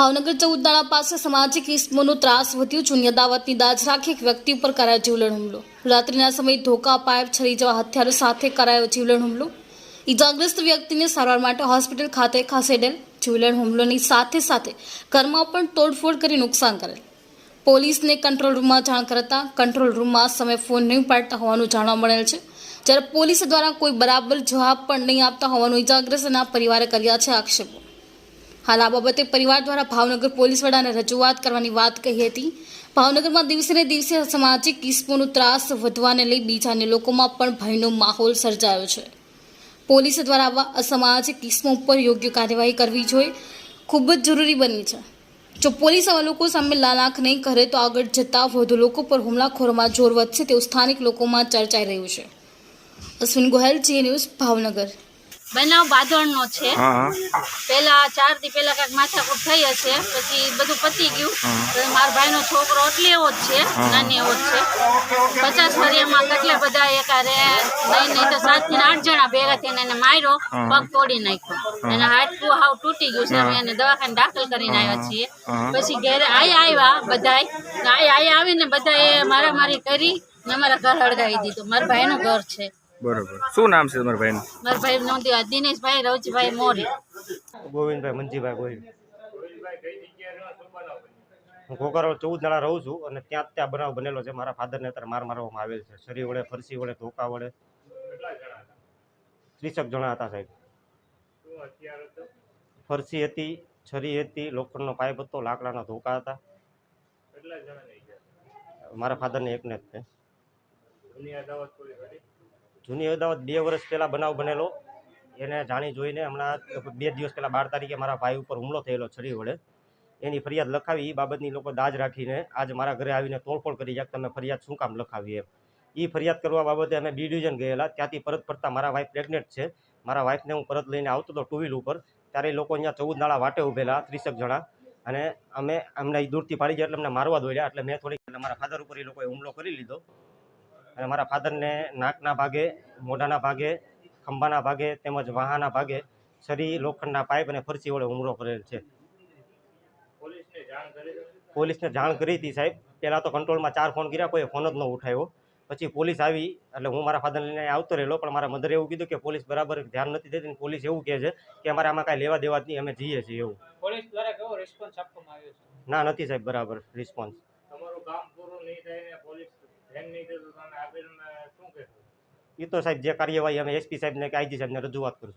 ભાવનગર ચૌદદાણા પાસે સામાજિક ઇસમોનો ત્રાસ વધ્યો છે. અદાવતની દાજ રાખી એક વ્યક્તિ ઉપર કરાયો જીવલેણ હુમલો. રાત્રિના સમયે ધોકા પાઇપ છરી જેવા હથિયારો સાથે કરાયો જીવલેણ હુમલો. ઈજાગ્રસ્ત વ્યક્તિને સારવાર માટે હોસ્પિટલ ખાતે ખસેડેલ. જીવલેણ હુમલોની સાથે સાથે ઘરમાં પણ તોડફોડ કરી નુકસાન કરેલ. પોલીસને કંટ્રોલ રૂમમાં જાણ કરતા કંટ્રોલ રૂમમાં સમય ફોન નહીં પાડતા હોવાનું જાણવા મળેલ છે. જ્યારે પોલીસ દ્વારા કોઈ બરાબર જવાબ પણ નહીં આપતા હોવાનું ઇજાગ્રસ્તના પરિવારે કર્યા છે આક્ષેપો. હાલ આ બાબતે પરિવાર દ્વારા ભાવનગર પોલીસ વડાને રજૂઆત કરવાની વાત કહી હતી. ભાવનગરમાં દિવસે ને દિવસે સામાજિક કિસ્મોનો ત્રાસ વધવાને લઈ બીજાને લોકોમાં પણ ભયનો માહોલ સર્જાયો છે. પોલીસ દ્વારા આવા અસામાજિક કિસ્મો ઉપર યોગ્ય કાર્યવાહી કરવી જોઈએ ખૂબ જ જરૂરી બની છે. જો પોલીસ આવા લોકો સામે લાલાખ નહીં કરે તો આગળ જતા વધુ લોકો પર હુમલાખોરોમાં જોર વધશે તેવું સ્થાનિક લોકોમાં ચર્ચાઈ રહ્યું છે. અશ્વિન ગોહેલ જી ન્યૂઝ ભાવનગર. બનાવ બાંધણનો છે. પેલા ચારથી પેલા કાંઈક માથાકૂટ થઈ હશે પછી બધું પતી ગયું. મારા મારા ભાઈનો છોકરો એટલે એવો જ છે નાની એવો જ છે. પચાસ ફરિયામાં કેટલા બધા એકારે નહીં નહીં તો સાતથી આઠ જણા ભેગા થઈને એને માર્યો પગ તોડી નાખ્યો. એને હાડકું હાવ તૂટી ગયું છે અમે એને દવાખાને દાખલ કરીને આવ્યા છીએ. પછી ઘેરે આઈ આવ્યા બધાય. આઈ આઈ આવીને બધાએ મારામારી કરી ને અમારા ઘર હળગાવી દીધું. મારા ભાઈનું ઘર છે. બરોબર. શું નામ છે તમારા ભાઈનું? મારા ભાઈ નોંધ્યા દિનેશભાઈ રવજીભાઈ મોરી. ગોવિંદભાઈ મંજીભાઈ ગોહિલ. હું કોકરો ચૌદ જણા રહું છું અને ત્યાં ત્યાં બનાવ બનેલો છે. મારા ફાધરને અત્યારે માર મારવામાં આવેલ છે. શરીર વડે ફરસી વડે ધોકા વડે. ત્રીસક જણા હતા સાહેબ. ફરસી હતી છરી હતી લોખંડનો પાઇપ હતો લાકડાના ધોકા હતા. મારા ફાધરને એકને જ તે જૂની અદાવત બે વર્ષ પહેલાં બનાવ બનેલો. એને જાણી જોઈને હમણાં બે દિવસ પહેલાં બાર તારીખે મારા ભાઈ ઉપર હુમલો થયેલો છરી વડે. એની ફરિયાદ લખાવી એ બાબતની લોકો દાજ રાખીને આજે મારા ઘરે આવીને તોડફોડ કરી જાય તમે ફરિયાદ શું કામ લખાવી એમ. એ ફરિયાદ કરવા બાબતે અમે બી ડિવિઝન ગયેલા. ત્યાંથી પરત ફરતા મારા વાઈફ પ્રેગ્નેન્ટ છે. મારા વાઈફને હું પરત લઈને આવતો હતો ટુ વ્હીલ ઉપર. ત્યારે લોકો અહીંયા ચૌદ નાળા વાટે ઊભેલા, ત્રીસેક જણા. અને અમે અમને દૂરથી પાડી ગયા એટલે અમને મારવા દોડ્યા. એટલે મેં થોડીક મારા ફાધર ઉપર એ લોકોએ હુમલો કરી લીધો. અને મારા ફાધરને નાકના ભાગે મોઢાના ભાગે ખંભાના ભાગે તેમજ વાહાના ભાગે છરી લોખંડના પાઇપ અને ફરસી વડે હુમલો કરેલ છે. પોલીસને જાણ કરી હતી સાહેબ. પહેલાં તો કંટ્રોલમાં ચાર ફોન કર્યા કોઈ ફોન જ ન ઉઠાવ્યો પછી પોલીસ આવી એટલે હું મારા ફાધરને લઈને આવતો રહેલો પણ મારા મધરે એવું કીધું કે પોલીસ બરાબર ધ્યાન નથી દેતી પોલીસ એવું કહે છે કે અમારે આમાં કાંઈ લેવા દેવા જ નહીં અમે જઈએ છીએ એવું. પોલીસ દ્વારા કેવો રિસ્પોન્સ આપવામાં આવ્યો છે? ના નથી સાહેબ બરાબર રિસ્પોન્સ તમારું કામ પૂરું નહીં થાય એ તો સાહેબ જે કાર્યવાહી અમે એસપી સાહેબને કે આઈજી સાહેબને રજૂઆત કરશું.